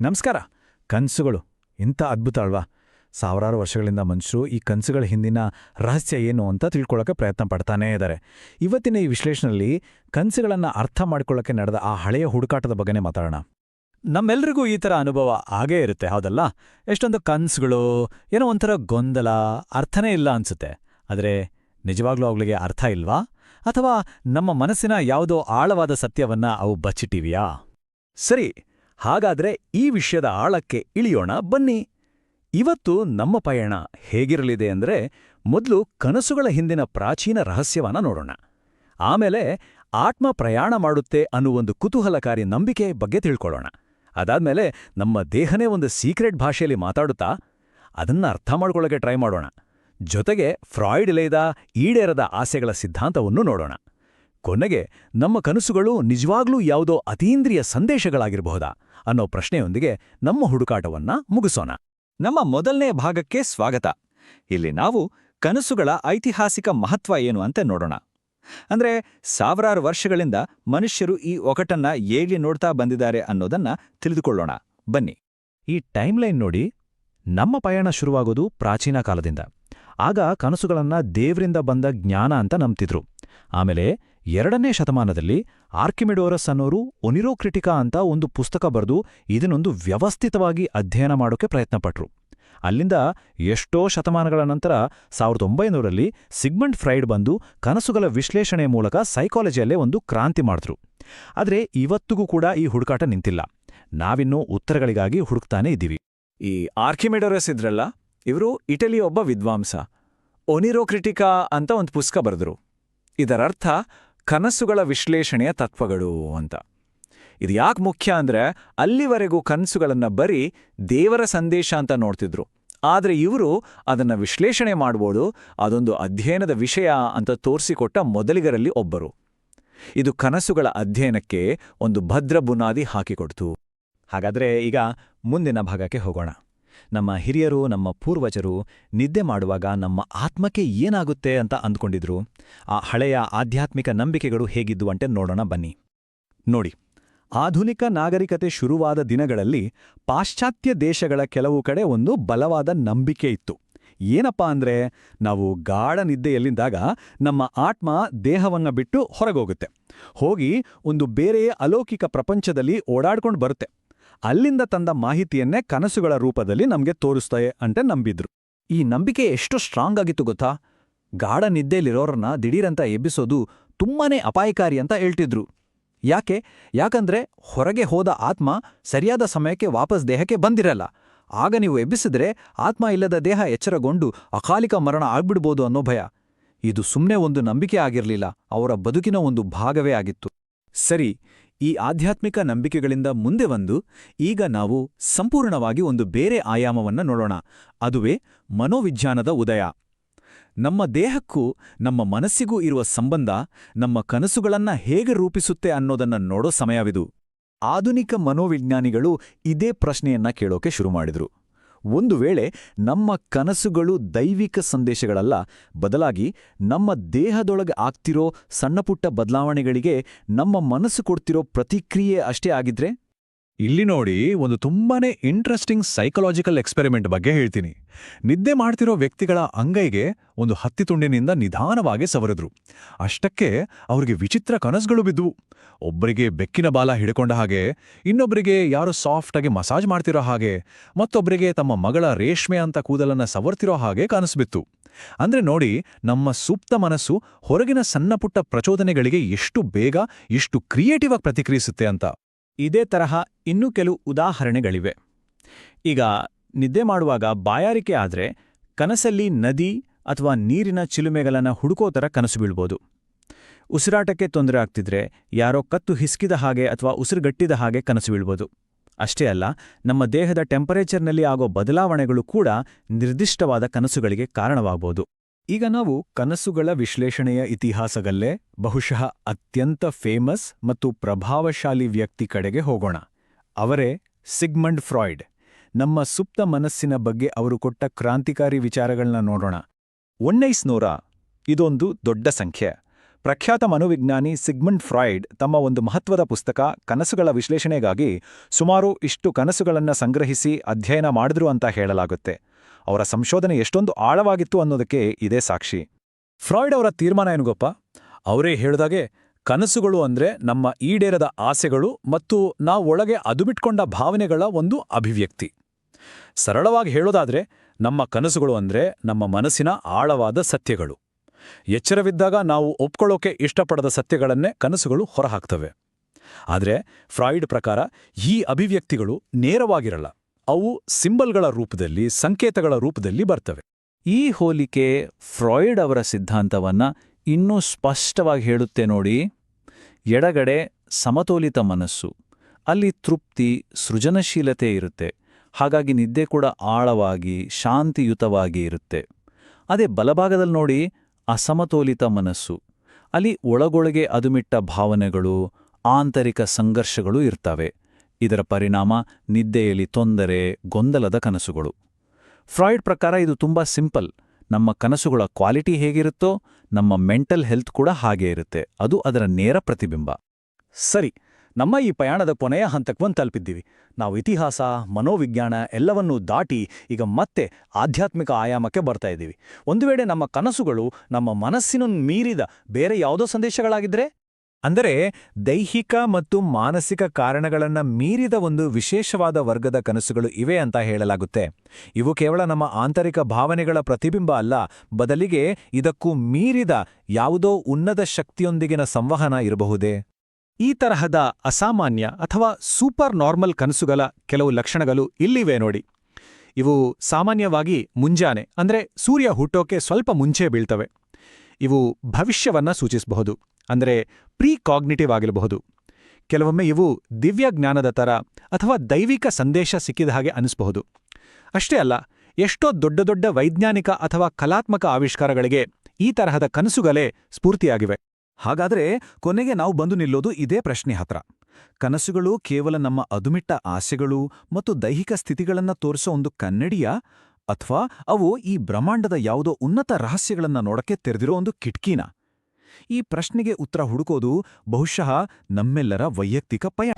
ನಮಸ್ಕಾರ. ಕನಸುಗಳು. ಇಂಥ ಅದ್ಭುತ ಅಲ್ವಾ? ಸಾವಿರಾರು ವರ್ಷಗಳಿಂದ ಮನುಷ್ಯರು ಈ ಕನಸುಗಳ ಹಿಂದಿನ ರಹಸ್ಯ ಏನು ಅಂತ ತಿಳ್ಕೊಳ್ಳೋಕೆ ಪ್ರಯತ್ನ ಪಡ್ತಾನೇ ಇದ್ದಾರೆ. ಇವತ್ತಿನ ಈ ವಿಶ್ಲೇಷಣೆಯಲ್ಲಿ ಕನಸುಗಳನ್ನು ಅರ್ಥ ಮಾಡ್ಕೊಳ್ಳೋಕೆ ನಡೆದ ಆ ಹಳೆಯ ಹುಡುಕಾಟದ ಬಗ್ಗೆನೇ ಮಾತಾಡೋಣ. ನಮ್ಮೆಲ್ರಿಗೂ ಈ ಥರ ಅನುಭವ ಆಗೇ ಇರುತ್ತೆ, ಹೌದಲ್ಲ? ಎಷ್ಟೊಂದು ಕನಸುಗಳು, ಏನೋ ಒಂಥರ ಗೊಂದಲ, ಅರ್ಥನೇ ಇಲ್ಲ ಅನ್ಸುತ್ತೆ. ಆದರೆ ನಿಜವಾಗ್ಲೂ ಅವುಗಳಿಗೆ ಅರ್ಥ ಇಲ್ವಾ? ಅಥವಾ ನಮ್ಮ ಮನಸ್ಸಿನ ಯಾವುದೋ ಆಳವಾದ ಸತ್ಯವನ್ನ ಅವು ಬಚ್ಚಿಟ್ಟಿವ್ಯಾ? ಸರಿ ಹಾಗಾದ್ರೆ ಈ ವಿಷಯದ ಆಳಕ್ಕೆ ಇಳಿಯೋಣ, ಬನ್ನಿ. ಇವತ್ತು ನಮ್ಮ ಪಯಣ ಹೇಗಿರಲಿದೆ ಅಂದ್ರೆ ಮೊದಲು ಕನಸುಗಳ ಹಿಂದಿನ ಪ್ರಾಚೀನ ರಹಸ್ಯವನ್ನ ನೋಡೋಣ. ಆಮೇಲೆ ಆತ್ಮ ಪ್ರಯಾಣ ಮಾಡುತ್ತೆ ಅನ್ನುವೊಂದು ಕುತೂಹಲಕಾರಿ ನಂಬಿಕೆ ಬಗ್ಗೆ ತಿಳ್ಕೊಳ್ಳೋಣ. ಅದಾದ್ಮೇಲೆ ನಮ್ಮ ದೇಹನೇ ಒಂದು ಸೀಕ್ರೆಟ್ ಭಾಷೆಯಲ್ಲಿ ಮಾತಾಡುತ್ತಾ ಅದನ್ನ ಅರ್ಥ ಮಾಡ್ಕೊಳ್ಳೋಕೆ ಟ್ರೈ ಮಾಡೋಣ. ಜೊತೆಗೆ ಫ್ರಾಯ್ಡ್ ಲೇದ ಈಡೇರದ ಆಸೆಗಳ ಸಿದ್ಧಾಂತವನ್ನು ನೋಡೋಣ. ಕೊನೆಗೆ ನಮ್ಮ ಕನಸುಗಳು ನಿಜವಾಗ್ಲೂ ಯಾವುದೋ ಅತೀಂದ್ರಿಯ ಸಂದೇಶಗಳಾಗಿರಬಹುದಾ? ಅನ್ನೋ ಪ್ರಶ್ನೆಯೊಂದಿಗೆ ನಮ್ಮ ಹುಡುಕಾಟವನ್ನ ಮುಗಿಸೋಣ. ನಮ್ಮ ಮೊದಲನೇ ಭಾಗಕ್ಕೆ ಸ್ವಾಗತ. ಇಲ್ಲಿ ನಾವು ಕನಸುಗಳ ಐತಿಹಾಸಿಕ ಮಹತ್ವ ಏನು ಅಂತ ನೋಡೋಣ. ಅಂದ್ರೆ ಸಾವಿರಾರು ವರ್ಷಗಳಿಂದ ಮನುಷ್ಯರು ಈ ಒಗಟನ್ನ ಏಳಿ ನೋಡ್ತಾ ಬಂದಿದ್ದಾರೆ ಅನ್ನೋದನ್ನ ತಿಳಿದುಕೊಳ್ಳೋಣ. ಬನ್ನಿ. ಈ ಟೈಮ್ಲೈನ್ ನೋಡಿ, ನಮ್ಮ ಪಯಣ ಶುರುವಾಗೋದು ಪ್ರಾಚೀನ ಕಾಲದಿಂದ. ಆಗ ಕನಸುಗಳನ್ನ ದೇವ್ರಿಂದ ಬಂದ ಜ್ಞಾನ ಅಂತ ನಂಬ್ತಿದ್ರು. ಆಮೇಲೆ ಎರಡನೇ ಶತಮಾನದಲ್ಲಿ ಆರ್ಕಿಮಿಡೋರಸ್ ಅನ್ನೋರು ಒನಿರೋಕ್ರಿಟಿಕಾ ಅಂತ ಒಂದು ಪುಸ್ತಕ ಬರೆದು ಇದನ್ನೊಂದು ವ್ಯವಸ್ಥಿತವಾಗಿ ಅಧ್ಯಯನ ಮಾಡೋಕೆ ಪ್ರಯತ್ನಪಟ್ರು. ಅಲ್ಲಿಂದ ಎಷ್ಟೋ ಶತಮಾನಗಳ ನಂತರ ಸಾವಿರದ ಒಂಬೈನೂರಲ್ಲಿ ಸಿಗ್ಮಂಡ್ ಫ್ರೈಡ್ ಬಂದು ಕನಸುಗಳ ವಿಶ್ಲೇಷಣೆ ಮೂಲಕ ಸೈಕಾಲಜಿಯಲ್ಲೇ ಒಂದು ಕ್ರಾಂತಿ ಮಾಡಿದ್ರು. ಆದರೆ ಇವತ್ತಿಗೂ ಕೂಡ ಈ ಹುಡುಕಾಟ ನಿಂತಿಲ್ಲ. ನಾವಿನ್ನೂ ಉತ್ತರಗಳಿಗಾಗಿ ಹುಡುಕ್ತಾನೇ ಇದ್ದೀವಿ. ಈ ಆರ್ಕಿಮಿಡೋರಸ್ ಇದ್ರಲ್ಲ, ಇವರು ಇಟಲಿಯ ಒಬ್ಬ ವಿದ್ವಾಂಸ. ಒನಿರೋಕ್ರಿಟಿಕಾ ಅಂತ ಒಂದು ಪುಸ್ತಕ ಬರೆದ್ರು. ಇದರರ್ಥ ಕನಸುಗಳ ವಿಶ್ಲೇಷಣೆಯ ತತ್ವಗಳು ಅಂತ. ಇದು ಯಾಕೆ ಮುಖ್ಯ ಅಂದರೆ ಅಲ್ಲಿವರೆಗೂ ಕನಸುಗಳನ್ನು ಬರೀ ದೇವರ ಸಂದೇಶ ಅಂತ ನೋಡ್ತಿದ್ರು. ಆದ್ರೆ ಇವರು ಅದನ್ನ ವಿಶ್ಲೇಷಣೆ ಮಾಡ್ಬೋದು, ಅದೊಂದು ಅಧ್ಯಯನದ ವಿಷಯ ಅಂತ ತೋರಿಸಿಕೊಟ್ಟ ಮೊದಲಿಗರಲ್ಲಿ ಒಬ್ಬರು. ಇದು ಕನಸುಗಳ ಅಧ್ಯಯನಕ್ಕೆ ಒಂದು ಭದ್ರ ಬುನಾದಿ ಹಾಕಿಕೊಡ್ತು. ಹಾಗಾದ್ರೆ ಈಗ ಮುಂದಿನ ಭಾಗಕ್ಕೆ ಹೋಗೋಣ. ನಮ್ಮ ಹಿರಿಯರು, ನಮ್ಮ ಪೂರ್ವಜರು ನಿದ್ದೆ ಮಾಡುವಾಗ ನಮ್ಮ ಆತ್ಮಕ್ಕೆ ಏನಾಗುತ್ತೆ ಅಂತ ಅಂದ್ಕೊಂಡಿದ್ರು. ಆ ಹಳೆಯ ಆಧ್ಯಾತ್ಮಿಕ ನಂಬಿಕೆಗಳು ಹೇಗಿದ್ದು ಅಂತೆ ನೋಡೋಣ ಬನ್ನಿ. ನೋಡಿ, ಆಧುನಿಕ ನಾಗರಿಕತೆ ಶುರುವಾದ ದಿನಗಳಲ್ಲಿ ಪಾಶ್ಚಾತ್ಯ ದೇಶಗಳ ಕೆಲವು ಕಡೆ ಒಂದು ಬಲವಾದ ನಂಬಿಕೆ ಇತ್ತು. ಏನಪ್ಪ ಅಂದ್ರೆ, ನಾವು ಗಾಢ ನಿದ್ದೆಯಲ್ಲಿದ್ದಾಗ ನಮ್ಮ ಆತ್ಮ ದೇಹವನ್ನ ಬಿಟ್ಟು ಹೊರಗೋಗುತ್ತೆ. ಹೋಗಿ ಒಂದು ಬೇರೆಯೇ ಅಲೌಕಿಕ ಪ್ರಪಂಚದಲ್ಲಿ ಓಡಾಡ್ಕೊಂಡು ಬರುತ್ತೆ. ಅಲ್ಲಿಂದ ತಂದ ಮಾಹಿತಿಯನ್ನೇ ಕನಸುಗಳ ರೂಪದಲ್ಲಿ ನಮ್ಗೆ ತೋರಿಸ್ತಾಯೆ ಅಂತ ನಂಬಿದ್ರು. ಈ ನಂಬಿಕೆ ಎಷ್ಟು ಸ್ಟ್ರಾಂಗ್ ಆಗಿತ್ತು ಗೊತ್ತಾ? ಗಾಢ ನಿದ್ದೆಲಿರೋರನ್ನ ದಿಢೀರಂತ ಎಬ್ಬಿಸೋದು ತುಂಬಾನೇ ಅಪಾಯಕಾರಿ ಅಂತ ಹೇಳ್ತಿದ್ರು. ಯಾಕೆ? ಯಾಕಂದ್ರೆ ಹೊರಗೆ ಹೋದ ಆತ್ಮ ಸರಿಯಾದ ಸಮಯಕ್ಕೆ ವಾಪಸ್ ದೇಹಕ್ಕೆ ಬಂದಿರಲ್ಲ. ಆಗ ನೀವು ಎಬ್ಬಿಸಿದ್ರೆ ಆತ್ಮ ಇಲ್ಲದ ದೇಹ ಎಚ್ಚರಗೊಂಡು ಅಕಾಲಿಕ ಮರಣ ಆಗ್ಬಿಡ್ಬೋದು ಅನ್ನೋ ಭಯ. ಇದು ಸುಮ್ಮನೆ ಒಂದು ನಂಬಿಕೆ ಆಗಿರಲಿಲ್ಲ, ಅವರ ಬದುಕಿನ ಒಂದು ಭಾಗವೇ ಆಗಿತ್ತು. ಸರಿ ಈ ಆಧ್ಯಾತ್ಮಿಕ ನಂಬಿಕೆಗಳಿಂದ ಮುಂದೆ ಬಂದು ಈಗ ನಾವು ಸಂಪೂರ್ಣವಾಗಿ ಒಂದು ಬೇರೆ ಆಯಾಮವನ್ನು ನೋಡೋಣ. ಅದುವೇ ಮನೋವಿಜ್ಞಾನದ ಉದಯ. ನಮ್ಮ ದೇಹಕ್ಕೂ ನಮ್ಮ ಮನಸ್ಸಿಗೂ ಇರುವ ಸಂಬಂಧ ನಮ್ಮ ಕನಸುಗಳನ್ನ ಹೇಗೆ ರೂಪಿಸುತ್ತೆ ಅನ್ನೋದನ್ನ ನೋಡೋ ಸಮಯವಿದು. ಆಧುನಿಕ ಮನೋವಿಜ್ಞಾನಿಗಳು ಇದೇ ಪ್ರಶ್ನೆಯನ್ನ ಕೇಳೋಕೆ ಶುರು ಮಾಡಿದ್ರು. ಒಂದು ವೇಳೆ ನಮ್ಮ ಕನಸುಗಳು ದೈವಿಕ ಸಂದೇಶಗಳಲ್ಲ, ಬದಲಾಗಿ ನಮ್ಮ ದೇಹದೊಳಗೆ ಆಗ್ತಿರೋ ಸಣ್ಣಪುಟ್ಟ ಬದಲಾವಣೆಗಳಿಗೆ ನಮ್ಮ ಮನಸ್ಸು ಕೊಡ್ತಿರೋ ಪ್ರತಿಕ್ರಿಯೆ ಅಷ್ಟೇ ಆಗಿದ್ರೆ? ಇಲ್ಲಿ ನೋಡಿ ಒಂದು ತುಂಬಾನೇ ಇಂಟ್ರೆಸ್ಟಿಂಗ್ ಸೈಕಲಾಜಿಕಲ್ ಎಕ್ಸ್ಪೆರಿಮೆಂಟ್ ಬಗ್ಗೆ ಹೇಳ್ತೀನಿ. ನಿದ್ದೆ ಮಾಡ್ತಿರೋ ವ್ಯಕ್ತಿಗಳ ಅಂಗೈಗೆ ಒಂದು ಹತ್ತಿ ತುಂಡಿನಿಂದ ನಿಧಾನವಾಗಿ ಸವರಿದ್ರು. ಅಷ್ಟಕ್ಕೆ ಅವರಿಗೆ ವಿಚಿತ್ರ ಕನಸುಗಳು ಬಿದ್ದುವು. ಒಬ್ಬರಿಗೆ ಬೆಕ್ಕಿನ ಬಾಲ ಹಿಡ್ಕೊಂಡ ಹಾಗೆ ಇನ್ನೊಬ್ಬರಿಗೆ ಯಾರೋ ಸಾಫ್ಟಾಗಿ ಮಸಾಜ್ ಮಾಡ್ತಿರೋ ಹಾಗೆ ಮತ್ತೊಬ್ಬರಿಗೆ ತಮ್ಮ ಮಗಳ ರೇಷ್ಮೆ ಅಂತ ಕೂದಲನ್ನ ಸವರ್ತಿರೋ ಹಾಗೆ ಕನಸ್ಬಿತ್ತು ಅಂದ್ರೆ ನೋಡಿ, ನಮ್ಮ ಸೂಪ್ತ ಮನಸ್ಸು ಹೊರಗಿನ ಸಣ್ಣಪುಟ್ಟ ಪ್ರಚೋದನೆಗಳಿಗೆ ಎಷ್ಟು ಬೇಗ ಎಷ್ಟು ಕ್ರಿಯೇಟಿವ್ ಆಗಿ ಪ್ರತಿಕ್ರಿಯಿಸುತ್ತೆ ಅಂತ. ಇದೇ ತರಹ ಇನ್ನೂ ಕೆಲವು ಉದಾಹರಣೆಗಳಿವೆ. ಈಗ ನಿದ್ದೆ ಮಾಡುವಾಗ ಬಾಯಾರಿಕೆ ಆದ್ರೆ ಕನಸಲ್ಲಿ ನದಿ ಅಥವಾ ನೀರಿನ ಚಿಲುಮೆಗಳನ್ನು ಹುಡುಕೋ ಥರ ಕನಸು ಬೀಳ್ಬೋದು. ಉಸಿರಾಟಕ್ಕೆ ತೊಂದರೆ ಆಗ್ತಿದ್ರೆ ಯಾರೋ ಕತ್ತು ಹಿಸ್ಕಿದ ಹಾಗೆ ಅಥವಾ ಉಸಿರುಗಟ್ಟಿದ ಹಾಗೆ ಕನಸು ಬೀಳ್ಬೋದು. ಅಷ್ಟೇ ಅಲ್ಲ, ನಮ್ಮ ದೇಹದ ಟೆಂಪರೇಚರ್ನಲ್ಲಿ ಆಗೋ ಬದಲಾವಣೆಗಳು ಕೂಡ ನಿರ್ದಿಷ್ಟವಾದ ಕನಸುಗಳಿಗೆ ಕಾರಣವಾಗಬಹುದು ಈಗ ನಾವು ಕನಸುಗಳ ವಿಶ್ಲೇಷಣೆಯ ಇತಿಹಾಸಗಲ್ಲೇ ಬಹುಶಃ ಅತ್ಯಂತ ಫೇಮಸ್ ಮತ್ತು ಪ್ರಭಾವಶಾಲಿ ವ್ಯಕ್ತಿ ಕಡೆಗೆ ಹೋಗೋಣ. ಅವರೇ ಸಿಗ್ಮಂಡ್ ಫ್ರಾಯ್ಡ್. ನಮ್ಮ ಸುಪ್ತ ಮನಸ್ಸಿನ ಬಗ್ಗೆ ಅವರು ಕೊಟ್ಟ ಕ್ರಾಂತಿಕಾರಿ ವಿಚಾರಗಳನ್ನ ನೋಡೋಣ. ಒನ್ನೈಸ್ನೂರ ಇದೊಂದು ದೊಡ್ಡ ಸಂಖ್ಯೆ. ಪ್ರಖ್ಯಾತ ಮನೋವಿಜ್ಞಾನಿ ಸಿಗ್ಮಂಡ್ ಫ್ರಾಯ್ಡ್ ತಮ್ಮ ಒಂದು ಮಹತ್ವದ ಪುಸ್ತಕ ಕನಸುಗಳ ವಿಶ್ಲೇಷಣೆಗಾಗಿ ಸುಮಾರು ಇಷ್ಟು ಕನಸುಗಳನ್ನು ಸಂಗ್ರಹಿಸಿ ಅಧ್ಯಯನ ಮಾಡಿದ್ರು ಅಂತ ಹೇಳಲಾಗುತ್ತೆ. ಅವರ ಸಂಶೋಧನೆ ಎಷ್ಟೊಂದು ಆಳವಾಗಿತ್ತು ಅನ್ನೋದಕ್ಕೆ ಇದೇ ಸಾಕ್ಷಿ. ಫ್ರಾಯ್ಡ್ ಅವರ ತೀರ್ಮಾನ ಏನು ಗೊಪ್ಪ? ಅವರೇ ಹೇಳಿದಾಗೆ, ಕನಸುಗಳು ಅಂದ್ರೆ ನಮ್ಮ ಈಡೇರದ ಆಸೆಗಳು ಮತ್ತು ನಾವು ಒಳಗೆ ಅದುಬಿಟ್ಕೊಂಡ ಭಾವನೆಗಳ ಒಂದು ಅಭಿವ್ಯಕ್ತಿ. ಸರಳವಾಗಿ ಹೇಳೋದಾದ್ರೆ, ನಮ್ಮ ಕನಸುಗಳು ಅಂದ್ರೆ ನಮ್ಮ ಮನಸ್ಸಿನ ಆಳವಾದ ಸತ್ಯಗಳು. ಎಚ್ಚರವಿದ್ದಾಗ ನಾವು ಒಪ್ಕೊಳ್ಳೋಕೆ ಇಷ್ಟಪಡದ ಸತ್ಯಗಳನ್ನೇ ಕನಸುಗಳು ಹೊರಹಾಕ್ತವೆ. ಆದರೆ, ಫ್ರಾಯ್ಡ್ ಪ್ರಕಾರ ಈ ಅಭಿವ್ಯಕ್ತಿಗಳು ನೇರವಾಗಿರಲ್ಲ. ಅವು ಸಿಂಬಲ್ಗಳ ರೂಪದಲ್ಲಿ, ಸಂಕೇತಗಳ ರೂಪದಲ್ಲಿ ಬರ್ತವೆ. ಈ ಹೋಲಿಕೆ ಫ್ರಾಯ್ಡ್ ಅವರ ಸಿದ್ಧಾಂತವನ್ನ ಇನ್ನೂ ಸ್ಪಷ್ಟವಾಗಿ ಹೇಳುತ್ತೆ ನೋಡಿ. ಎಡಗಡೆ ಸಮತೋಲಿತ ಮನಸ್ಸು, ಅಲ್ಲಿ ತೃಪ್ತಿ, ಸೃಜನಶೀಲತೆ ಇರುತ್ತೆ. ಹಾಗಾಗಿ ನಿದ್ದೆ ಕೂಡ ಆಳವಾಗಿ, ಶಾಂತಿಯುತವಾಗಿ ಇರುತ್ತೆ. ಅದೇ ಬಲಭಾಗದಲ್ಲಿ ನೋಡಿ, ಅಸಮತೋಲಿತ ಮನಸ್ಸು, ಅಲ್ಲಿ ಒಳಗೊಳಗೆ ಅದುಮಿಟ್ಟ ಭಾವನೆಗಳು, ಆಂತರಿಕ ಸಂಘರ್ಷಗಳು ಇರ್ತವೆ. ಇದರ ಪರಿಣಾಮ ನಿದ್ದೆಯಲ್ಲಿ ತೊಂದರೆ, ಗೊಂದಲದ ಕನಸುಗಳು. ಫ್ರಾಯ್ಡ್ ಪ್ರಕಾರ ಇದು ತುಂಬಾ ಸಿಂಪಲ್. ನಮ್ಮ ಕನಸುಗಳ ಕ್ವಾಲಿಟಿ ಹೇಗಿರುತ್ತೋ, ನಮ್ಮ ಮೆಂಟಲ್ ಹೆಲ್ತ್ ಕೂಡ ಹಾಗೇ ಇರುತ್ತೆ. ಅದು ಅದರ ನೇರ ಪ್ರತಿಬಿಂಬ. ಸರಿ, ನಮ್ಮ ಈ ಪ್ರಯಾಣದ ಕೊನೆಯ ಹಂತಕ್ಕೊಂದು ತಲುಪಿದ್ದೀವಿ. ನಾವು ಇತಿಹಾಸ, ಮನೋವಿಜ್ಞಾನ ಎಲ್ಲವನ್ನೂ ದಾಟಿ ಈಗ ಮತ್ತೆ ಆಧ್ಯಾತ್ಮಿಕ ಆಯಾಮಕ್ಕೆ ಬರ್ತಾ ಇದ್ದೀವಿ. ಒಂದು ವೇಳೆ ನಮ್ಮ ಕನಸುಗಳು ನಮ್ಮ ಮನಸ್ಸಿನ ಮೀರಿದ ಬೇರೆ ಯಾವುದೋ ಸಂದೇಶಗಳಾಗಿದ್ರೆ? ಅಂದರೆ ದೈಹಿಕ ಮತ್ತು ಮಾನಸಿಕ ಕಾರಣಗಳನ್ನ ಮೀರಿದ ಒಂದು ವಿಶೇಷವಾದ ವರ್ಗದ ಕನಸುಗಳು ಇವೆ ಅಂತ ಹೇಳಲಾಗುತ್ತೆ. ಇವು ಕೇವಲ ನಮ್ಮ ಆಂತರಿಕ ಭಾವನೆಗಳ ಪ್ರತಿಬಿಂಬ ಅಲ್ಲ, ಬದಲಿಗೆ ಇದಕ್ಕೂ ಮೀರಿದ ಯಾವುದೋ ಉನ್ನತ ಶಕ್ತಿಯೊಂದಿಗಿನ ಸಂವಹನ ಇರಬಹುದೇ? ಈ ತರಹದ ಅಸಾಮಾನ್ಯ ಅಥವಾ ಸೂಪರ್ ನಾರ್ಮಲ್ ಕನಸುಗಳ ಕೆಲವು ಲಕ್ಷಣಗಳು ಇಲ್ಲಿವೆ ನೋಡಿ. ಇವು ಸಾಮಾನ್ಯವಾಗಿ ಮುಂಜಾನೆ, ಅಂದ್ರೆ ಸೂರ್ಯ ಹುಟ್ಟೋಕೆ ಸ್ವಲ್ಪ ಮುಂಚೆ ಬೀಳ್ತವೆ. ಇವು ಭವಿಷ್ಯವನ್ನ ಸೂಚಿಸಬಹುದು. ಅಂದರೆ ಪ್ರೀ ಕಾಗ್ನಿಟಿವ್ ಆಗಿರಬಹುದು. ಕೆಲವೊಮ್ಮೆ ಇವು ದಿವ್ಯ ಜ್ಞಾನದ ತರ ಅಥವಾ ದೈವಿಕ ಸಂದೇಶ ಸಿಕ್ಕಿದ ಹಾಗೆ ಅನಿಸಬಹುದು ಅಷ್ಟೇ ಅಲ್ಲ, ಎಷ್ಟೋ ದೊಡ್ಡ ದೊಡ್ಡ ವೈಜ್ಞಾನಿಕ ಅಥವಾ ಕಲಾತ್ಮಕ ಆವಿಷ್ಕಾರಗಳಿಗೆ ಈ ತರಹದ ಕನಸುಗಳೇ ಸ್ಫೂರ್ತಿಯಾಗಿವೆ. ಹಾಗಾದ್ರೆ ಕೊನೆಗೆ ನಾವು ಬಂದು ನಿಲ್ಲೋದು ಇದೇ ಪ್ರಶ್ನೆ ಹತ್ರ. ಕನಸುಗಳು ಕೇವಲ ನಮ್ಮ ಅದುಮಿಟ್ಟ ಆಸೆಗಳು ಮತ್ತು ದೈಹಿಕ ಸ್ಥಿತಿಗಳನ್ನು ತೋರಿಸೋ ಒಂದು ಕನ್ನಡಿಯ? ಅಥವಾ ಅವು ಈ ಬ್ರಹ್ಮಾಂಡದ ಯಾವುದೋ ಉನ್ನತ ರಹಸ್ಯಗಳನ್ನು ನೋಡಕ್ಕೆ ತೆರೆದಿರೋ ಒಂದು ಕಿಟ್ಕಿನ? ಈ ಪ್ರಶ್ನೆಗೆ ಉತ್ತರ ಹುಡುಕೋದು ಬಹುಶಃ ನಮ್ಮೆಲ್ಲರ ವೈಯಕ್ತಿಕ ಪಯ